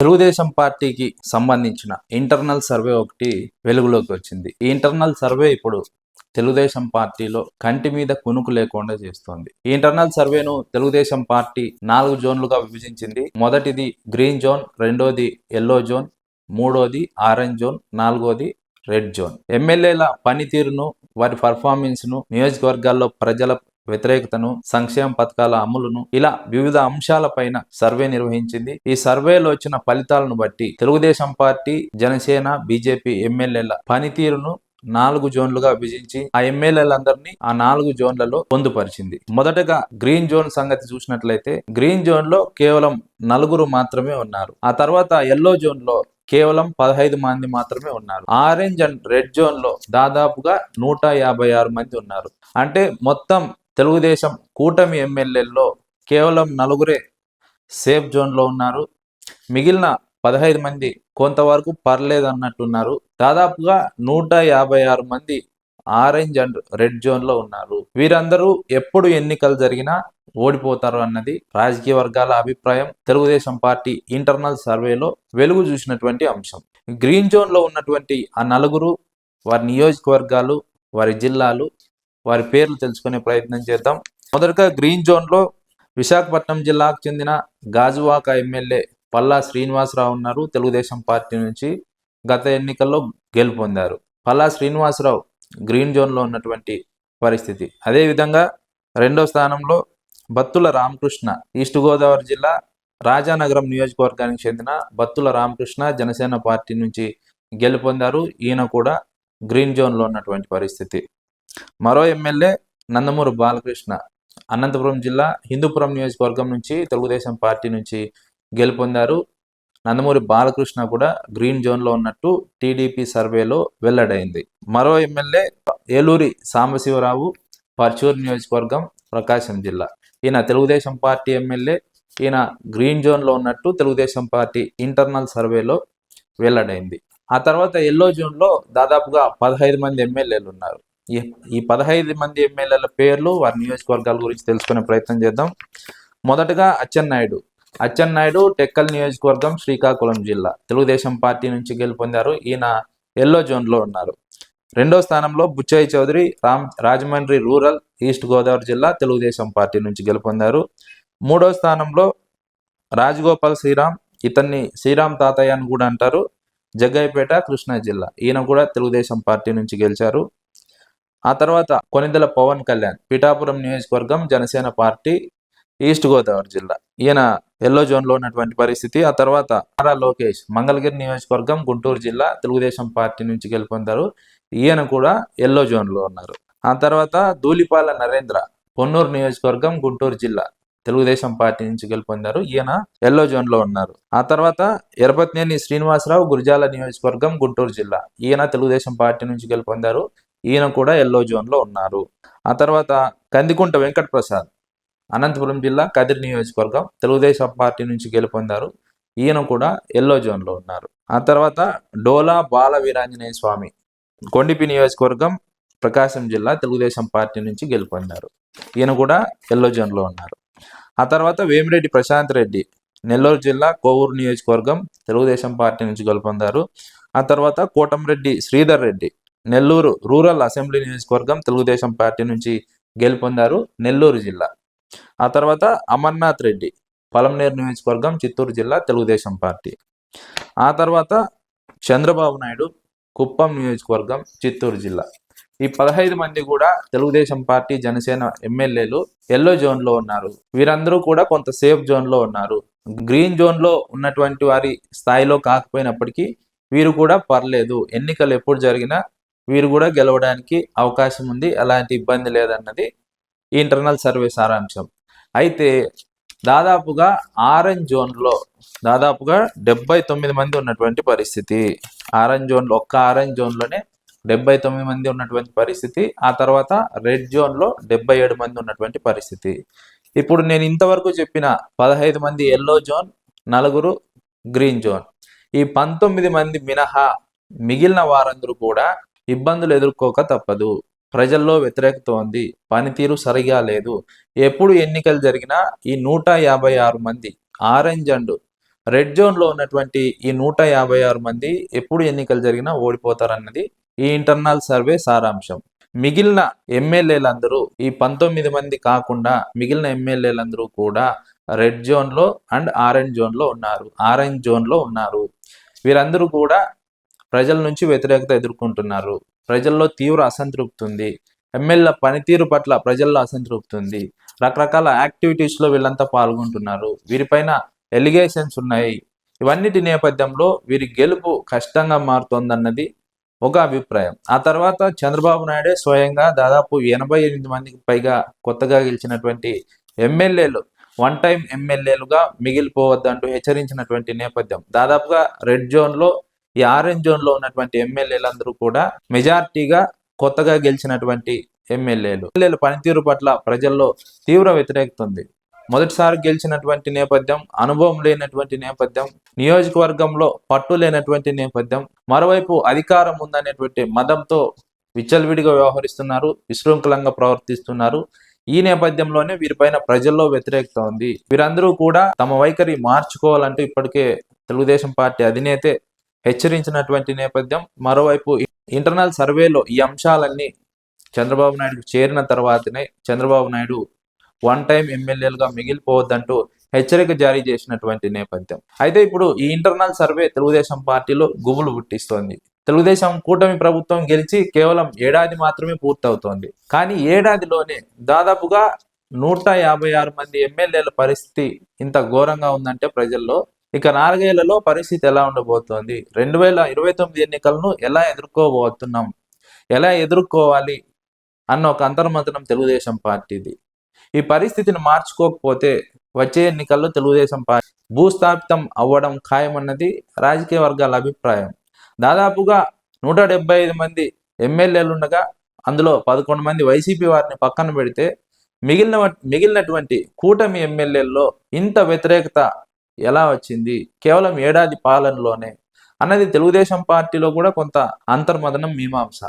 తెలుగుదేశం పార్టీకి సంబంధించిన internal survey ఒకటి వెలుగులోకి వచ్చింది. ఈ ఇంటర్నల్ సర్వే ఇప్పుడు తెలుగుదేశం పార్టీలో కంటి మీద కునుకు లేకుండా చేస్తోంది. ఈ ఇంటర్నల్ సర్వేను తెలుగుదేశం పార్టీ నాలుగు జోన్లుగా విభజించింది. మొదటిది గ్రీన్ జోన్ రెండోది ఎల్లో జోన్ మూడోది ఆరెంజ్ జోన్ నాలుగోది రెడ్ జోన్. ఎమ్మెల్యేల పనితీరును వారి పర్ఫార్మెన్స్ను నియోజకవర్గాల్లో ప్రజల వ్యతిరేకతను సంక్షేమ పథకాల అమలును ఇలా వివిధ అంశాలపైన సర్వే నిర్వహించింది. ఈ సర్వేలో వచ్చిన ఫలితాలను బట్టి తెలుగుదేశం పార్టీ జనసేన బీజేపీ ఎమ్మెల్యేల పనితీరును నాలుగు జోన్లుగా విభజించి ఆ ఎమ్మెల్యేలందరినీ ఆ నాలుగు జోన్లలో పొందుపరిచింది. మొదటగా గ్రీన్ జోన్ సంగతి చూసినట్లయితే గ్రీన్ జోన్లో కేవలం నలుగురు మాత్రమే ఉన్నారు. ఆ తర్వాత ఎల్లో జోన్లో కేవలం పదహైదు మంది మాత్రమే ఉన్నారు. ఆరెంజ్ అండ్ రెడ్ జోన్లో దాదాపుగా నూట యాభై ఆరు మంది ఉన్నారు. అంటే మొత్తం తెలుగుదేశం కూటమి ఎమ్మెల్యేల్లో కేవలం నలుగురే సేఫ్ జోన్లో ఉన్నారు. మిగిలిన పదహైదు మంది కొంతవరకు పర్లేదు అన్నట్టున్నారు దాదాపుగా నూట యాభై ఆరు మంది ఆరెంజ్ అండ్ రెడ్ జోన్లో ఉన్నారు. వీరందరూ ఎప్పుడు ఎన్నికలు జరిగినా ఓడిపోతారు అన్నది రాజకీయ వర్గాల అభిప్రాయం. తెలుగుదేశం పార్టీ ఇంటర్నల్ సర్వేలో వెలుగు చూసినటువంటి అంశం. గ్రీన్ జోన్లో ఉన్నటువంటి ఆ నలుగురు వారి నియోజకవర్గాలు వారి జిల్లాలు వారి పేర్లు తెలుసుకునే ప్రయత్నం చేద్దాం. మొదటగా గ్రీన్ జోన్లో విశాఖపట్నం జిల్లాకు చెందిన గాజువాక ఎమ్మెల్యే పల్లా శ్రీనివాసరావు ఉన్నారు. తెలుగుదేశం పార్టీ నుంచి గత ఎన్నికల్లో గెలుపొందారు. పల్లా శ్రీనివాసరావు గ్రీన్ జోన్లో ఉన్నటువంటి పరిస్థితి. అదేవిధంగా రెండో స్థానంలో బత్తుల రామకృష్ణ ఈస్ట్ గోదావరి జిల్లా రాజానగరం నియోజకవర్గానికి చెందిన బత్తుల రామకృష్ణ జనసేన పార్టీ నుంచి గెలుపొందారు. ఈయన కూడా గ్రీన్ జోన్లో ఉన్నటువంటి పరిస్థితి. మరో ఎమ్మెల్యే నందమూరి బాలకృష్ణ. అనంతపురం జిల్లా హిందూపురం నియోజకవర్గం నుంచి తెలుగుదేశం పార్టీ నుంచి గెలుపొందారు. నందమూరి బాలకృష్ణ కూడా గ్రీన్ జోన్లో ఉన్నట్టు టీడీపీ సర్వేలో వెల్లడైంది. మరో ఎమ్మెల్యే ఏలూరి సాంబశివరావు పర్చూరు నియోజకవర్గం ప్రకాశం జిల్లా. ఈయన తెలుగుదేశం పార్టీ ఎమ్మెల్యే ఈయన గ్రీన్ జోన్లో ఉన్నట్టు తెలుగుదేశం పార్టీ ఇంటర్నల్ సర్వేలో వెల్లడైంది. ఆ తర్వాత ఎల్లో జోన్లో దాదాపుగా పదహైదు మంది ఎమ్మెల్యేలు ఉన్నారు. ఈ ఈ పదహైదు మంది ఎమ్మెల్యేల పేర్లు వారి నియోజకవర్గాల గురించి తెలుసుకునే ప్రయత్నం చేద్దాం. మొదటగా అచ్చెన్నాయుడు అచ్చెన్నాయుడు టెక్కల్ నియోజకవర్గం శ్రీకాకుళం జిల్లా. తెలుగుదేశం పార్టీ నుంచి గెలుపొందారు. ఈయన ఎల్లో జోన్లో ఉన్నారు. రెండో స్థానంలో బుచ్చయ్య చౌదరి రామ్ రాజమండ్రి రూరల్ ఈస్ట్ గోదావరి జిల్లా తెలుగుదేశం పార్టీ నుంచి గెలుపొందారు. మూడో స్థానంలో రాజగోపాల్ శ్రీరామ్ ఇతన్ని శ్రీరామ్ తాతయ్య అని కూడా అంటారు. జగ్గయ్యపేట కృష్ణా జిల్లా. ఈయన కూడా తెలుగుదేశం పార్టీ నుంచి గెలిచారు. ఆ తర్వాత కొనిదెల పవన్ కళ్యాణ్ పిఠాపురం నియోజకవర్గం జనసేన పార్టీ ఈస్ట్ గోదావరి జిల్లా. ఈయన ఎల్లో జోన్లో ఉన్నటువంటి పరిస్థితి. ఆ తర్వాత నారా లోకేష్ మంగళగిరి నియోజకవర్గం గుంటూరు జిల్లా తెలుగుదేశం పార్టీ నుంచి గెలుపొందారు. ఈయన కూడా ఎల్లో జోన్లో ఉన్నారు. ఆ తర్వాత ధూళిపాల నరేంద్ర పొన్నూరు నియోజకవర్గం గుంటూరు జిల్లా తెలుగుదేశం పార్టీ నుంచి గెలుపొందారు. ఈయన ఎల్లో జోన్లో ఉన్నారు. ఆ తర్వాత ఎరపతినేని శ్రీనివాసరావు గురిజాల నియోజకవర్గం గుంటూరు జిల్లా. ఈయన తెలుగుదేశం పార్టీ నుంచి గెలుపొందారు. ఈయన కూడా ఎల్లో జోన్లో ఉన్నారు. ఆ తర్వాత కందికుంట వెంకట ప్రసాద్ అనంతపురం జిల్లా కదిరి నియోజకవర్గం తెలుగుదేశం పార్టీ నుంచి గెలుపొందారు. ఈయన కూడా ఎల్లో జోన్లో ఉన్నారు. ఆ తర్వాత డోలా బాల వీరాంజనేయ స్వామి కొండిపి నియోజకవర్గం ప్రకాశం జిల్లా తెలుగుదేశం పార్టీ నుంచి గెలుపొందారు. ఈయన కూడా ఎల్లో జోన్లో ఉన్నారు. ఆ తర్వాత వేమిరెడ్డి ప్రశాంత్ రెడ్డి నెల్లూరు జిల్లా కోవూరు నియోజకవర్గం తెలుగుదేశం పార్టీ నుంచి గెలుపొందారు. ఆ తర్వాత కోటంరెడ్డి శ్రీధర్ రెడ్డి నెల్లూరు రూరల్ అసెంబ్లీ నియోజకవర్గం తెలుగుదేశం పార్టీ నుంచి గెలుపొందారు నెల్లూరు జిల్లా. ఆ తర్వాత అమర్నాథ్ రెడ్డి పలంనేరు నియోజకవర్గం చిత్తూరు జిల్లా తెలుగుదేశం పార్టీ. ఆ తర్వాత చంద్రబాబు నాయుడు కుప్పం నియోజకవర్గం చిత్తూరు జిల్లా. ఈ పదహైదు మంది కూడా తెలుగుదేశం పార్టీ జనసేన ఎమ్మెల్యేలు ఎల్లో జోన్లో ఉన్నారు. వీరందరూ కూడా కొంత సేఫ్ జోన్లో ఉన్నారు. గ్రీన్ జోన్లో ఉన్నటువంటి వారి స్థాయిలో కాకపోయినప్పటికీ వీరు కూడా పర్లేదు. ఎన్నికలు ఎప్పుడు జరిగినా వీరు కూడా గెలవడానికి అవకాశం ఉంది. ఎలాంటి ఇబ్బంది లేదన్నది ఈ ఇంటర్నల్ సర్వే సారాంశం. అయితే దాదాపుగా ఆరెంజ్ జోన్లో దాదాపుగా డెబ్బై తొమ్మిది మంది ఉన్నటువంటి పరిస్థితి. ఆరెంజ్ జోన్లో ఒక్క ఆరెంజ్ జోన్లోనే డెబ్బై తొమ్మిది మంది ఉన్నటువంటి పరిస్థితి. ఆ తర్వాత రెడ్ జోన్లో డెబ్బై ఏడు మంది ఉన్నటువంటి పరిస్థితి. ఇప్పుడు నేను ఇంతవరకు చెప్పిన పదహైదు మంది ఎల్లో జోన్ నలుగురు గ్రీన్ జోన్ ఈ పంతొమ్మిది మంది మినహా మిగిలిన వారందరూ కూడా ఇబ్బందులు ఎదుర్కోక తప్పదు. ప్రజల్లో వ్యతిరేకత ఉంది పనితీరు సరిగా లేదు. ఎప్పుడు ఎన్నికలు జరిగినా ఈ నూట యాభై ఆరు మంది ఆరెంజ్ అండ్ రెడ్ జోన్లో ఉన్నటువంటి ఈ నూట యాభై ఆరు మంది ఎప్పుడు ఎన్నికలు జరిగినా ఓడిపోతారన్నది ఈ ఇంటర్నల్ సర్వే సారాంశం. మిగిలిన ఎమ్మెల్యేలందరూ ఈ పంతొమ్మిది మంది కాకుండా మిగిలిన ఎమ్మెల్యేలందరూ కూడా రెడ్ జోన్లో అండ్ ఆరెంజ్ జోన్లో ఉన్నారు. ఆరెంజ్ జోన్లో ఉన్నారు. వీరందరూ కూడా ప్రజల నుంచి వ్యతిరేకత ఎదుర్కొంటున్నారు. ప్రజల్లో తీవ్ర అసంతృప్తి ఉంది ఎమ్మెల్యే పనితీరు పట్ల ప్రజల్లో అసంతృప్తి ఉంది రకరకాల యాక్టివిటీస్లో వీళ్ళంతా పాల్గొంటున్నారు. వీరిపైన ఎలిగేషన్స్ ఉన్నాయి. ఇవన్నిటి నేపథ్యంలో వీరి గెలుపు కష్టంగా మారుతోందన్నది ఒక అభిప్రాయం. ఆ తర్వాత చంద్రబాబు నాయుడే స్వయంగా దాదాపు ఎనభై ఎనిమిది మందికి పైగా కొత్తగా గెలిచినటువంటి ఎమ్మెల్యేలు వన్ టైం ఎమ్మెల్యేలుగా మిగిలిపోవద్దంటూ హెచ్చరించినటువంటి నేపథ్యం. దాదాపుగా రెడ్ జోన్లో ఈ ఆరెంజ్ జోన్లో ఉన్నటువంటి ఎమ్మెల్యేలందరూ కూడా మెజార్టీగా కొత్తగా గెలిచినటువంటి ఎమ్మెల్యేలు. ఎమ్మెల్యేల పనితీరు పట్ల ప్రజల్లో తీవ్ర వ్యతిరేకత ఉంది. మొదటిసారి గెలిచినటువంటి నేపథ్యం అనుభవం లేనటువంటి నేపథ్యం నియోజకవర్గంలో పట్టు లేనటువంటి నేపథ్యం మరోవైపు అధికారం ఉందనేటువంటి మదంతో విచ్చలవిడిగా వ్యవహరిస్తున్నారు విశృంఖలంగా ప్రవర్తిస్తున్నారు. ఈ నేపథ్యంలోనే వీరిపైన ప్రజల్లో వ్యతిరేకత ఉంది. వీరందరూ కూడా తమ వైఖరి మార్చుకోవాలంటూ ఇప్పటికే తెలుగుదేశం పార్టీ అధినేతే హెచ్చరించినటువంటి నేపథ్యం. మరోవైపు ఇంటర్నల్ సర్వేలో ఈ అంశాలన్నీ చంద్రబాబు నాయుడు చేరిన తర్వాతనే చంద్రబాబు నాయుడు వన్ టైం ఎమ్మెల్యేలుగా మిగిలిపోవద్దంటూ హెచ్చరిక జారీ చేసినటువంటి నేపథ్యం. అయితే ఇప్పుడు ఈ ఇంటర్నల్ సర్వే తెలుగుదేశం పార్టీలో గుబులు పుట్టిస్తోంది. తెలుగుదేశం కూటమి ప్రభుత్వం గెలిచి కేవలం ఏడాది మాత్రమే పూర్తవుతోంది. కానీ ఏడాదిలోనే దాదాపుగా నూట యాభై ఆరు మంది ఎమ్మెల్యేల పరిస్థితి ఇంత ఘోరంగా ఉందంటే ప్రజల్లో ఇక నాలుగేళ్ళలో పరిస్థితి ఎలా ఉండబోతోంది? రెండు వేల ఇరవై తొమ్మిది ఎన్నికలను ఎలా ఎదుర్కోబోతున్నాం? ఎలా ఎదుర్కోవాలి? అన్న ఒక అంతర్మతనం తెలుగుదేశం పార్టీది. ఈ పరిస్థితిని మార్చుకోకపోతే వచ్చే ఎన్నికల్లో తెలుగుదేశం పార్టీ భూస్థాపితం అవ్వడం ఖాయమన్నది రాజకీయ వర్గాల అభిప్రాయం. దాదాపుగా నూట డెబ్బై ఐదు మంది ఎమ్మెల్యేలు ఉండగా అందులో పదకొండు మంది వైసీపీ వారిని పక్కన పెడితే మిగిలిన మిగిలినటువంటి కూటమి ఎమ్మెల్యేల్లో ఇంత వ్యతిరేకత ఎలా వచ్చింది? కేవలం ఏడాది పాలనలోనే అన్నది తెలుగుదేశం పార్టీలో కూడా కొంత అంతర్మదనం మీమాంస.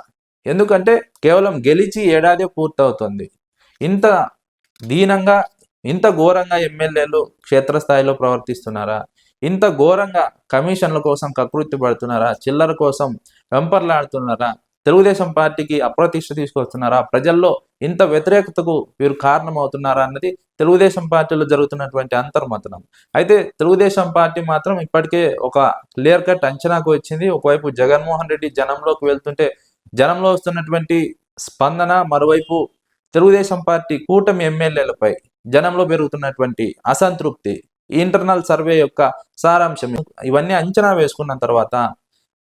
ఎందుకంటే కేవలం గెలిచి ఏడాదే పూర్తవుతుంది. ఇంత దీనంగా ఇంత ఘోరంగా ఎమ్మెల్యేలు క్షేత్రస్థాయిలో ప్రవర్తిస్తున్నారా? ఇంత ఘోరంగా కమిషన్ల కోసం కకృతి పడుతున్నారా? చిల్లర కోసం వెంపర్లాడుతున్నారా? తెలుగుదేశం పార్టీకి అప్రతిష్ట తీసుకొస్తున్నారా? ప్రజల్లో ఇంత వ్యతిరేకతకు వీరు కారణమవుతున్నారా అన్నది తెలుగుదేశం పార్టీలో జరుగుతున్నటువంటి అంతర్మతనం అయితే తెలుగుదేశం పార్టీ మాత్రం ఇప్పటికే ఒక క్లియర్ కట్ అంచనాకు వచ్చింది. ఒకవైపు జగన్మోహన్ రెడ్డి జనంలోకి వెళ్తుంటే జనంలో వస్తున్నటువంటి స్పందన మరోవైపు తెలుగుదేశం పార్టీ కూటమి ఎమ్మెల్యేలపై జనంలో పెరుగుతున్నటువంటి అసంతృప్తి ఇంటర్నల్ సర్వే యొక్క సారాంశం ఇవన్నీ అంచనా వేసుకున్న తర్వాత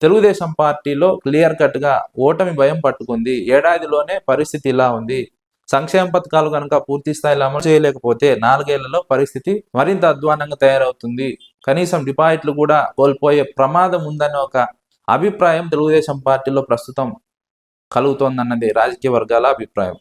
తెలుగుదేశం పార్టీలో క్లియర్ కట్గా ఓటమి భయం పట్టుకుంది. ఏడాదిలోనే పరిస్థితి ఇలా ఉంది. సంక్షేమ పథకాలు కనుక పూర్తి స్థాయిలో అమలు చేయలేకపోతే నాలుగేళ్ళలో పరిస్థితి మరింత అధ్వానంగా తయారవుతుంది. కనీసం డిపాజిట్లు కూడా కోల్పోయే ప్రమాదం ఉందనే ఒక అభిప్రాయం తెలుగుదేశం పార్టీలో ప్రస్తుతం కలుగుతోందన్నది రాజకీయ వర్గాల అభిప్రాయం.